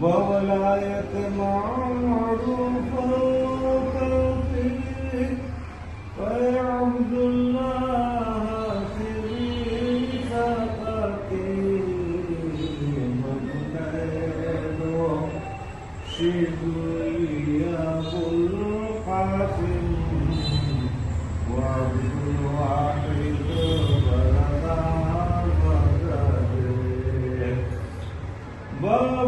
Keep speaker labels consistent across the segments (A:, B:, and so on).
A: مولاي معروفا وقلبي ويا عبد الله في خططي مجنون شبلي ابو القاسم وعبد الواحد بلغ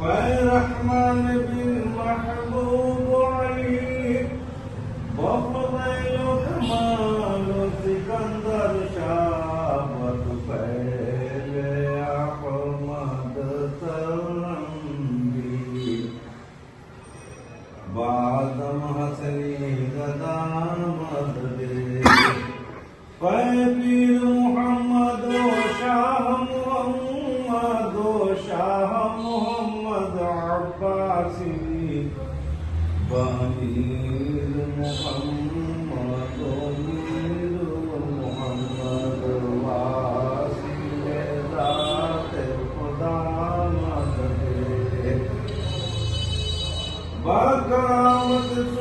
A: فالرحمن محمد وشاه محمد عباسي بمير محمد ومير محمد واسي ذات خدا مدد۔ بکرامت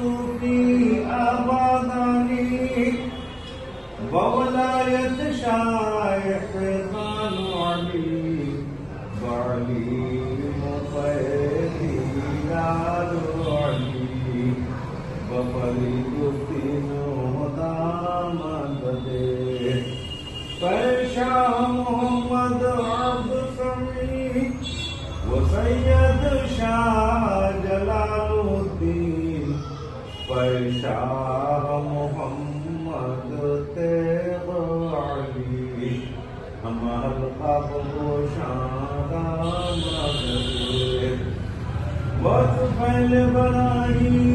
A: شاہ محمد تیغ علی ہم حلقہ گوشان مدد وصف الابراہیم